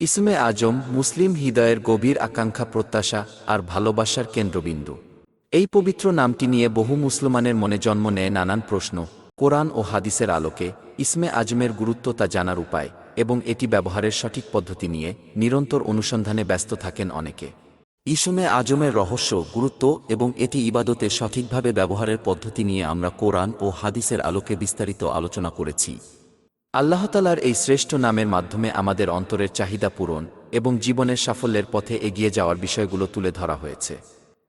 ইসমে আজম মুসলিম হৃদয়ের গভীর আকাঙ্ক্ষা প্রত্যাশা আর ভালোবাসার কেন্দ্রবিন্দু। এই পবিত্র নামটি নিয়ে বহু মুসলমানের মনে জন্ম নেয় নানান প্রশ্ন, কোরআন ও হাদিসের আলোকে ইসমে আজমের গুরুত্ব তা জানার উপায় এবং এটি ব্যবহারের সঠিক পদ্ধতি নিয়ে নিরন্তর অনুসন্ধানে ব্যস্ত থাকেন অনেকে। ইসমে আজমের রহস্য, গুরুত্ব এবং এটি ইবাদতে সঠিকভাবে ব্যবহারের পদ্ধতি নিয়ে আমরা কোরআন ও হাদিসের আলোকে বিস্তারিত আলোচনা করেছি। আল্লাহতালার এই শ্রেষ্ঠ নামের মাধ্যমে আমাদের অন্তরের চাহিদা পূরণ এবং জীবনের সাফল্যের পথে এগিয়ে যাওয়ার বিষয়গুলো তুলে ধরা হয়েছে।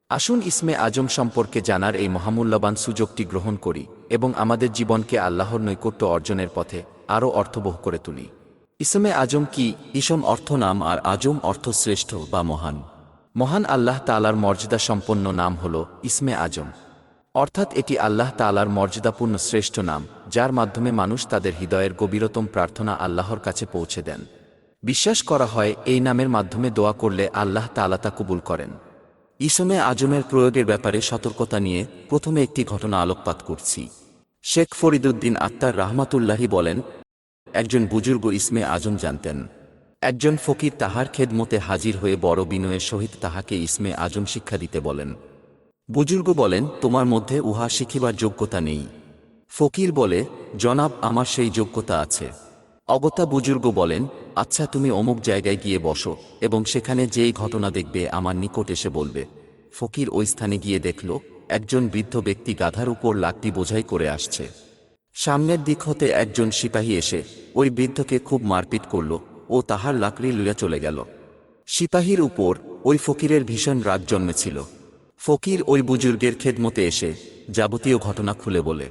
আসুন ইসমে আজম সম্পর্কে জানার এই মহামূল্যবান সুযোগটি গ্রহণ করি এবং আমাদের জীবনকে আল্লাহর নৈকট্য অর্জনের পথে আরও অর্থবহ করে তুলি। ইসমে আজম কি ইসম অর্থ নাম আর আজম অর্থ শ্রেষ্ঠ বা মহান? মহান আল্লাহ তালার মর্যাদা সম্পন্ন নাম হল ইসমে আজম। অর্থাৎ এটি আল্লাহ তালার মর্যাদাপূর্ণ শ্রেষ্ঠ নাম। যার মাধ্যমে মানুষ তাদের হৃদয়ের গভীরতম প্রার্থনা আল্লাহর কাছে পৌঁছে দেন। বিশ্বাস করা হয়, এই নামের মাধ্যমে দোয়া করলে আল্লাহ তা কবুল করেন। ইসমে আজমের প্রয়োগের ব্যাপারে সতর্কতা নিয়ে প্রথমে একটি ঘটনা আলোকপাত করছি। শেখ ফরিদুদ্দিন আত্মার রাহমাতুল্লাহি বলেন, একজন বুজুর্গ ইসমে আজম জানতেন। একজন ফকির তাহার খেদমতে হাজির হয়ে বড় বিনয়ের সহিত তাহাকে ইসমে আজম শিক্ষা দিতে বলেন। বুজুর্গ বলেন, তোমার মধ্যে উহা শিখিবার যোগ্যতা নেই। ফকির বলে, জনাব, আমার সেই যোগ্যতা আছে। অগতা বুজুর্গ বলেন আচ্ছা তুমি অমুক জায়গায় গিয়ে বসো এবং সেখানে যেই ঘটনা দেখবে আমার নিকট এসে বলবে। ফকির ওই স্থানে গিয়ে দেখল, একজন বৃদ্ধ ব্যক্তি গাধার উপর লাকটি বোঝাই করে আসছে। সামনের দিক হতে একজন সিপাহী এসে ওই বৃদ্ধকে খুব মারপিট করল ও তাহার লাকড়ি লইয়া চলে গেল। সিপাহীর উপর ওই ফকিরের ভীষণ রাগ জন্মেছিল। ফকির ওই বুজুর্গের খেদমতে এসে যাবতীয় ঘটনা খুলে বলে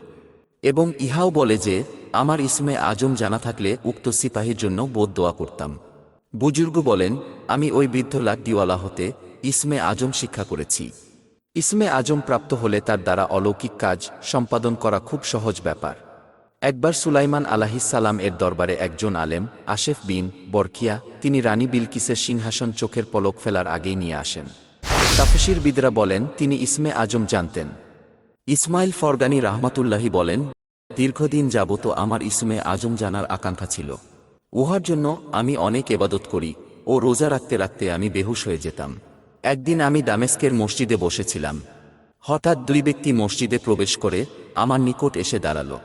এবং ইহাও বলে যে, আমার ইসমে আজম জানা থাকলে উক্ত সিপাহীর জন্য বোধ দোয়া করতাম। বুজুর্গ বলেন, আমি ওই বৃদ্ধ লাকডিওয়ালা হতে ইসমে আজম শিক্ষা করেছি। ইসমে আজম প্রাপ্ত হলে তার দ্বারা অলৌকিক কাজ সম্পাদন করা খুব সহজ ব্যাপার। একবার সুলাইমান আলাহিসাল্লাম এর দরবারে একজন আলেম, আশেফ বিন বরকিয়া, তিনি রানী বিলকিসের সিংহাসন চোখের পলক ফেলার আগেই নিয়ে আসেন। তাফসির বিদরা বলেন, তিনি ইসমে আজম জানতেন। ইসমাইল ফরগানি রাহমাতুল্লাহি বলেন, দীর্ঘদিন যাবত আমার ইসমে আজম জানার আকাঙ্ক্ষা ছিল। উহার জন্য আমি অনেক এবাদত করি ও রোজা রাখতে রাখতে আমি বেহুশ হয়ে যেতাম। একদিন আমি দামেস্কের মসজিদে বসেছিলাম। হঠাৎ দুই ব্যক্তি মসজিদে প্রবেশ করে আমার নিকট এসে দাঁড়াল।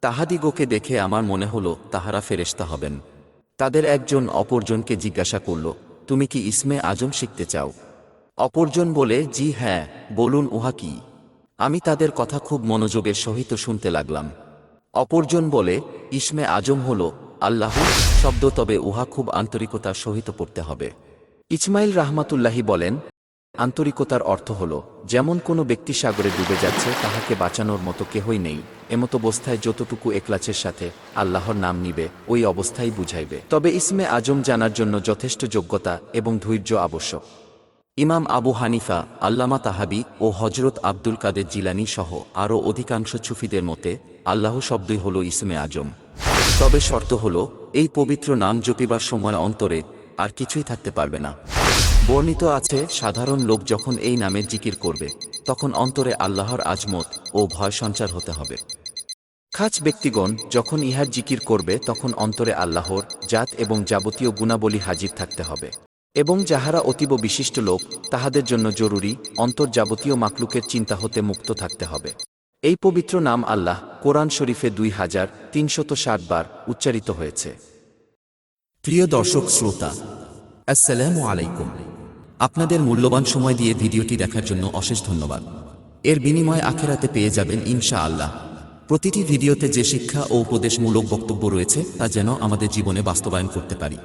তাহাদিগোকে দেখে আমার মনে হলো, তাহারা ফেরেশতা হবেন। তাদের একজন অপরজনকে জিজ্ঞাসা করল, তুমি কি ইসমে আজম শিখতে চাও? অপরজন বলে, জি হ্যাঁ বলুন উহা কি? আমি তাদের কথা খুব মনোযোগের সহিত শুনতে লাগলাম। অপরজন বলে, ইসমে আজম হল আল্লাহ, শব্দ তবে উহা খুব আন্তরিকতার সহিত পড়তে হবে। ইসমাইল রাহমাতুল্লাহি বলেন, আন্তরিকতার অর্থ হল, যেমন কোনো ব্যক্তি সাগরে ডুবে যাচ্ছে, তাহাকে বাঁচানোর মতো কেহই নেই। এমতো অবস্থায় যতটুকু একলাচের সাথে আল্লাহর নাম নিবে, ওই অবস্থায় বুঝাইবে। তবে ইসমে আজম জানার জন্য যথেষ্ট যোগ্যতা এবং ধৈর্য আবশ্যক। ইমাম আবু হানিফা, আল্লামা তাহাবি ও হজরত আব্দুল কাদের জিলানি সহ আরও অধিকাংশ সুফিদের মতে, আল্লাহ শব্দই হল ইসমে আজম। তবে শর্ত হল, এই পবিত্র নাম জপিবার সময় অন্তরে আর কিছুই থাকতে পারবে না। বর্ণিত আছে, সাধারণ লোক যখন এই নামের জিকির করবে, তখন অন্তরে আল্লাহর আজমত ও ভয় সঞ্চার হতে হবে। খাচ ব্যক্তিগণ যখন ইহার জিকির করবে, তখন অন্তরে আল্লাহর জাত এবং যাবতীয় গুণাবলী হাজির থাকতে হবে। এবং যাহারা অতীব বিশিষ্ট লোক, তাহাদের জন্য জরুরি অন্তর যাবতীয় মাকলুকের চিন্তা হতে মুক্ত থাকতে হবে। এই পবিত্র নাম আল্লাহ, কোরআন শরীফে দুই হাজার তিনশত ষাট বার উচ্চারিত হয়েছে। প্রিয় দর্শক শ্রোতা, আসসালামু আলাইকুম। আপনাদের মূল্যবান সময় দিয়ে ভিডিওটি দেখার জন্য অশেষ ধন্যবাদ। এর বিনিময়ে আখেরাতে পেয়ে যাবেন ইনশা আল্লাহ প্রতিটি ভিডিওতে যে শিক্ষা ও উপদেশমূলক বক্তব্য রয়েছে, তা যেন আমাদের জীবনে বাস্তবায়ন করতে পারি।